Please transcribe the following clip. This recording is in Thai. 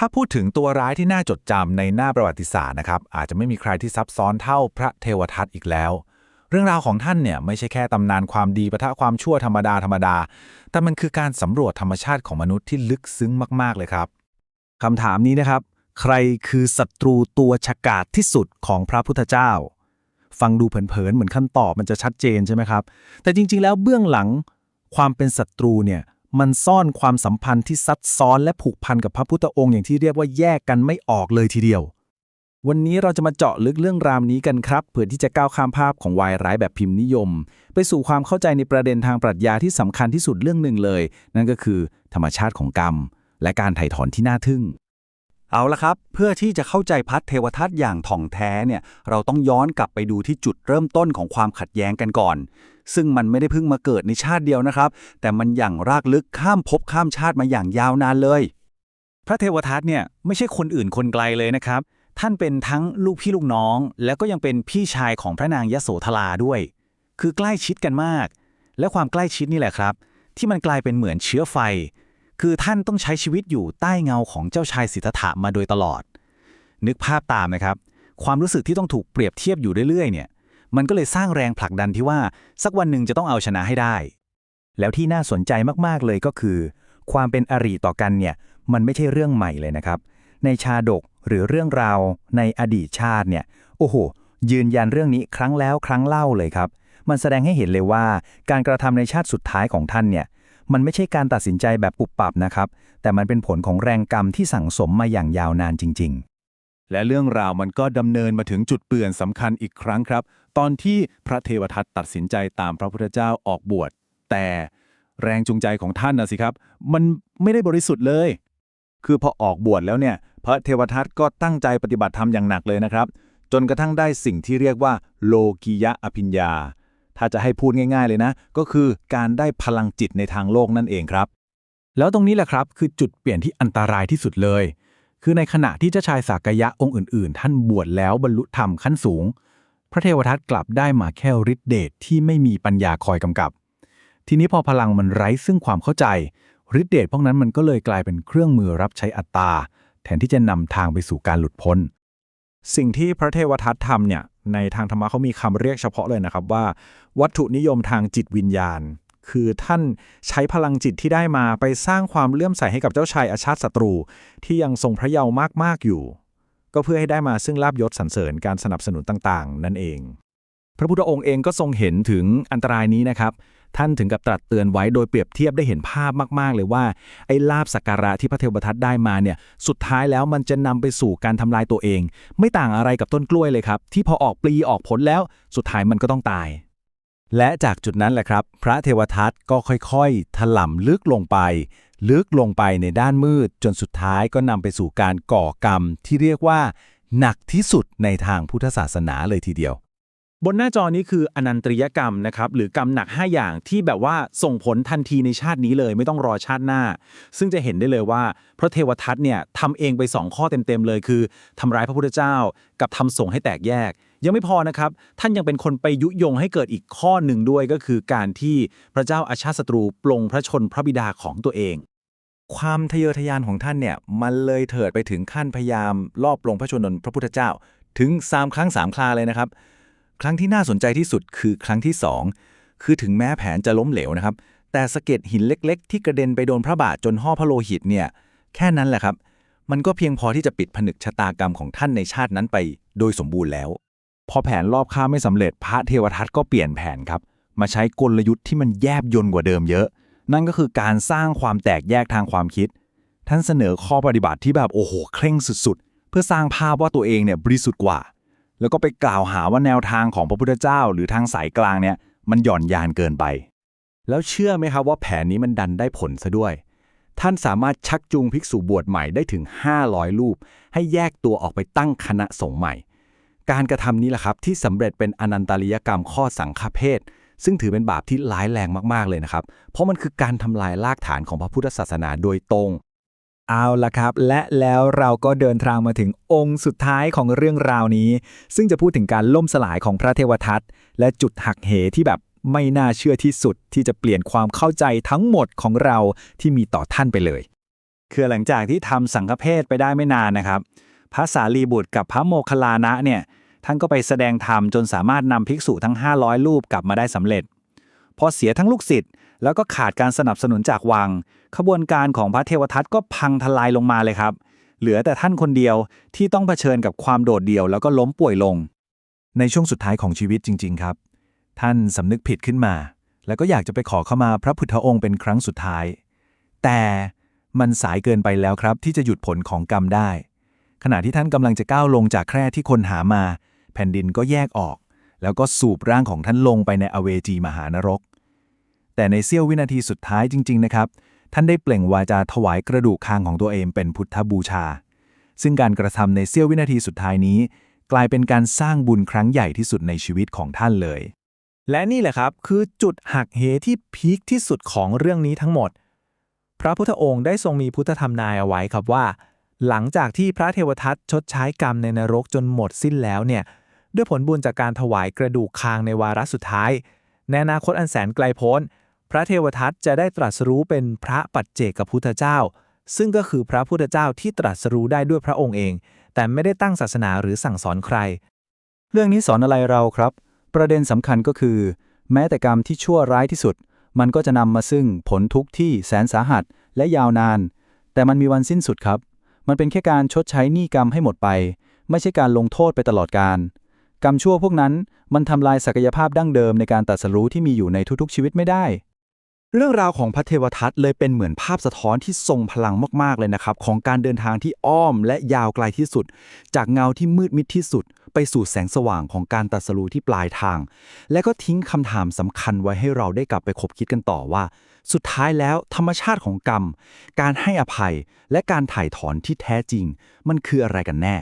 ถ้าพูดถึงตัวร้ายที่น่าจดจำในหน้าประวัติศาสตร์นะครับ อาจจะไม่มีใครที่ซับซ้อนเท่าพระเทวทัตอีกแล้ว เรื่องราวของท่านเนี่ยไม่ใช่แค่ตำนานความดีปะทะความชั่วธรรมดาธรรมดา แต่มันคือการสำรวจธรรมชาติของมนุษย์ที่ลึกซึ้งมาก ๆ เลยครับคำถามนี้นะครับ ใครคือศัตรูตัวฉกาจที่สุดของพระพุทธเจ้า ฟังดูเผินๆเหมือนคำตอบมันจะชัดเจนใช่ไหมครับ แต่จริง ๆ แล้วเบื้องหลังความเป็นศัตรูเนี่ย มันซ่อนความสัมพันธ์ที่ซับซ้อนและผูกพันกับพระพุทธองค์อย่างที่เรียกว่าแยกกันไม่ออกเลยทีเดียว วันนี้เราจะมาเจาะลึกเรื่องราวนี้กันครับ เพื่อที่จะก้าวข้ามภาพของวายร้ายแบบพิมพ์นิยม ไปสู่ความเข้าใจในประเด็นทางปรัชญาที่สำคัญที่สุดเรื่องหนึ่งเลย นั่นก็คือธรรมชาติของกรรม และการไถ่ถอนที่น่าทึ่ง เอาละครับ เพื่อที่จะเข้าใจพัฒเทวทัตอย่างถ่องแท้เนี่ย เราต้องย้อนกลับไปดูที่จุดเริ่มต้นของความขัดแย้งกันก่อน ซึ่งมันไม่ได้เพิ่งมาเกิดในชาติเดียวนะครับ แต่มันอย่างรากลึกข้ามภพข้ามชาติมาอย่างยาวนานเลย พระเทวทัตเนี่ยไม่ใช่คนอื่นคนไกลเลยนะครับ ท่านเป็นทั้งลูกพี่ลูกน้อง แล้วก็ยังเป็นพี่ชายของพระนางยโสธราด้วย คือใกล้ชิดกันมาก และความใกล้ชิดนี่แหละครับ ที่มันกลายเป็นเหมือนเชื้อไฟ คือท่านต้องใช้ชีวิตอยู่ใต้เงาของเจ้าชายสิทธัตถะมาโดยตลอด นึกภาพตามนะครับ ความรู้สึกที่ต้องถูกเปรียบเทียบอยู่เรื่อยๆ เนี่ย มันก็เลยสร้างแรงผลักดันที่ว่าสักวันหนึ่งจะต้องเอาชนะให้ได้ แล้วที่น่าสนใจมากๆเลยก็คือ ความเป็นอริต่อกันเนี่ยมันไม่ใช่เรื่องใหม่เลยนะครับ ในชาดกหรือเรื่องราวในอดีตชาติเนี่ย โอ้โห ยืนยันเรื่องนี้ครั้งแล้วครั้งเล่าเลยครับ มันแสดงให้เห็นเลยว่า การกระทำในชาติสุดท้ายของท่านเนี่ย มันไม่ใช่การตัดสินใจแบบปุบปับนะครับ แต่มันเป็นผลของแรงกรรมที่สั่งสมมาอย่างยาวนานจริง ๆและเรื่องราวมันก็ดำเนินมาถึงจุดเปลี่ยนสำคัญอีกครั้งครับ ตอนที่พระเทวทัตตัดสินใจตามพระพุทธเจ้าออกบวช แต่แรงจูงใจของท่านนะสิครับ มันไม่ได้บริสุทธิ์เลย คือพอออกบวชแล้วเนี่ย พระเทวทัตก็ตั้งใจปฏิบัติธรรมอย่างหนักเลยนะครับ จนกระทั่งได้สิ่งที่เรียกว่า โลกิยะอภิญญา ถ้าจะให้พูดง่าย ๆเลยนะ ก็คือการได้พลังจิตในทางโลกนั่นเองครับ แล้วตรงนี้แหละครับคือจุดเปลี่ยนที่อันตรายที่สุดเลย คือในขณะที่เจ้าชายสากยะองค์อื่น ๆ ท่านบวชแล้วบรรลุธรรมขั้นสูง พระเทวทัตกลับได้มาแค่ฤทธิเดชที่ไม่มีปัญญาคอยกำกับ ทีนี้พอพลังมันไร้ซึ่งความเข้าใจฤทธิเดชพวกนั้นมันก็เลยกลายเป็นเครื่องมือรับใช้อัตตาแทนที่จะนำทางไปสู่การหลุดพ้น สิ่งที่พระเทวทัตทำเนี่ย ในทางธรรมะเขามีคำเรียกเฉพาะเลยนะครับว่า วัตถุนิยมทางจิตวิญญาณ คือท่านใช้พลังจิตที่ได้มาไปสร้างความเลื่อมใสให้กับเจ้าชายอาชาติศัตรู ที่ยังทรงพระเยาว์มากๆอยู่ ก็เพื่อให้ได้มาซึ่งลาบยศสรรเสริญการสนับสนุนต่างๆ นั่นเอง พระพุทธองค์เองก็ทรงเห็นถึงอันตรายนี้นะครับ ท่านถึงกับตรัสเตือนไว้โดยเปรียบเทียบได้เห็นภาพมาก ๆ เลยว่า ไอ้ลาบสักการะที่พระเทวทัตได้มาเนี่ย สุดท้ายแล้วมันจะนำไปสู่การทำลายตัวเอง ไม่ต่างอะไรกับต้นกล้วยเลยครับ ที่พอออกปลีออกผลแล้วสุดท้ายมันก็ต้องตาย และจากจุดนั้นแหละครับ พระเทวทัตก็ค่อยๆ ถล่ำลึกลงไป ลึกลงไปในด้านมืด จนสุดท้ายก็นำไปสู่การก่อกรรมที่เรียกว่า หนักที่สุดในทางพุทธศาสนาเลยทีเดียว บนหน้าจอนี้คืออนันตริยกรรมนะครับหรือกรรมหนัก 5 อย่างที่แบบว่าส่งผลทันทีในชาตินี้เลย ไม่ต้องรอชาติหน้า ซึ่งจะเห็นได้เลยว่า พระเทวทัตเนี่ยทำเองไป 2 ข้อเต็มๆเลยคือทำร้ายพระพุทธเจ้า กับทำส่งให้แตกแยก ยังไม่พอนะครับ ท่านยังเป็นคนไปยุยงให้เกิดอีกข้อหนึ่งด้วยก็คือการที่พระเจ้าอาชาติศัตรูปลงพระชนพระบิดาของตัวเอง ความทะเยอทะยานของท่านเนี่ยมันเลยเถิดไปถึงขั้นพยายามลอบลงพระชนนพระพุทธเจ้า ถึง3ครั้ง3คราเลยนะครับ ครั้งที่น่าสนใจที่สุดคือครั้งที่ 2 คือถึงแม้แผนจะล้มเหลวนะครับ แต่สะเก็ดหินเล็กๆ ที่กระเด็นไปโดนพระบาทจนห่อพระโลหิตเนี่ยแค่นั้นแหละครับ มันก็เพียงพอที่จะปิดผนึกชะตากรรมของท่านในชาตินั้นไป โดยสมบูรณ์แล้ว พอแผนรอบฆ่าไม่สำเร็จพระเทวทัตก็เปลี่ยนแผนครับ มาใช้กลยุทธ์ที่มันแยบยนกว่าเดิมเยอะ นั่นก็คือการสร้างความแตกแยกทางความคิด ท่านเสนอข้อปฏิบัติที่แบบโอ้โหเคร่งสุดๆ เพื่อสร้างภาพว่าตัวเองเนี่ยบริสุทธิ์กว่า แล้วก็ไปกล่าวหาว่าแนวทางของพระพุทธเจ้า หรือทางสายกลางเนี่ยมันหย่อนยานเกินไป แล้วเชื่อไหมครับว่าแผนนี้มันดันได้ผลซะด้วย ท่านสามารถชักจูงภิกษุบวชใหม่ได้ถึง 500 รูป ให้แยกตัวออกไปตั้งคณะสงฆ์ใหม่ การกระทำนี้แหละครับที่สำเร็จเป็นอนันตริยกรรมข้อสังฆเพศซึ่งถือเป็นบาปที่ร้ายแรงมากๆเลยนะครับ เพราะมันคือการทำลายรากฐานของพระพุทธศาสนาโดยตรง เอาละครับ และแล้วเราก็เดินทางมาถึงองค์สุดท้ายของเรื่องราวนี้ ซึ่งจะพูดถึงการล่มสลายของพระเทวทัตและจุดหักเหที่แบบไม่น่าเชื่อที่สุดที่จะเปลี่ยนความเข้าใจทั้งหมดของเราที่มีต่อท่านไปเลย คือหลังจากที่ทำสังฆเพศไปได้ไม่นานนะครับ พระสารีบุตรกับพระโมคคัลลานะเนี่ยท่านก็ไปแสดงธรรมจนสามารถนำภิกษุทั้ง 500 รูปกลับมาได้สำเร็จ พอเสียทั้งลูกศิษย์ แล้วก็ขาดการสนับสนุนจากวัง ขบวนการของพระเทวทัตก็พังทลายลงมาเลยครับ เหลือแต่ท่านคนเดียวที่ต้องเผชิญกับความโดดเดี่ยวแล้วก็ล้มป่วยลง ในช่วงสุดท้ายของชีวิตจริง ๆ ครับ ท่านสำนึกผิดขึ้นมา แล้วก็อยากจะไปขอเข้ามาพระพุทธองค์เป็นครั้งสุดท้าย แต่มันสายเกินไปแล้วครับ ที่จะหยุดผลของกรรมได้ ขณะที่ท่านกำลังจะก้าวลงจากแคร่ที่คนหามา แผ่นดินก็แยกออก แล้วก็สูบร่างของท่านลงไปในอเวจีมหานรก แต่ในเสี้ยววินาทีสุดท้ายจริง ๆ นะครับ ท่านได้เปล่งวาจาถวายกระดูกคางของตัวเองเป็นพุทธบูชา ซึ่งการกระทำในเสี้ยววินาทีสุดท้ายนี้ กลายเป็นการสร้างบุญครั้งใหญ่ที่สุดในชีวิตของท่านเลย และนี่แหละครับคือจุดหักเหที่พีคที่สุดของเรื่องนี้ทั้งหมด พระพุทธองค์ได้ทรงมีพุทธธรรมนายเอาไว้ครับว่า หลังจากที่พระเทวทัตชดใช้กรรมในนรกจนหมดสิ้นแล้วเนี่ยด้วยผลบุญจากการถวายกระดูกคางในวาระสุดท้ายในอนาคตอันแสนไกลโพ้น พระเทวทัตจะได้ตรัสรู้เป็นพระปัจเจกพุทธเจ้า ซึ่งก็คือพระพุทธเจ้าที่ตรัสรู้ได้ด้วยพระองค์เอง แต่ไม่ได้ตั้งศาสนาหรือสั่งสอนใคร เรื่องนี้สอนอะไรเราครับ ประเด็นสำคัญก็คือ แม้แต่กรรมที่ชั่วร้ายที่สุด มันก็จะนำมาซึ่งผลทุกข์ที่แสนสาหัสและยาวนาน แต่มันมีวันสิ้นสุดครับ มันเป็นแค่การชดใช้หนี้กรรมให้หมดไป ไม่ใช่การลงโทษไปตลอดกาลกรรมชั่วพวกนั้นมันทำลายศักยภาพดั้งเดิมในการตรัสรู้ที่มีอยู่ในทุกๆชีวิตไม่ได้ เรื่องราวของพระเทวทัตเลยเป็นเหมือนภาพสะท้อนที่ทรงพลังมาก ๆ เลยนะครับ ของการเดินทางที่อ้อมและยาวไกลที่สุด จากเงาที่มืดมิดที่สุด ไปสู่แสงสว่างของการตรัสรู้ที่ปลายทาง และก็ทิ้งคำถามสำคัญไว้ให้เราได้กลับไปคบคิดกันต่อว่า สุดท้ายแล้วธรรมชาติของกรรม การให้อภัยและการถ่ายถอนที่แท้จริง มันคืออะไรกันแน่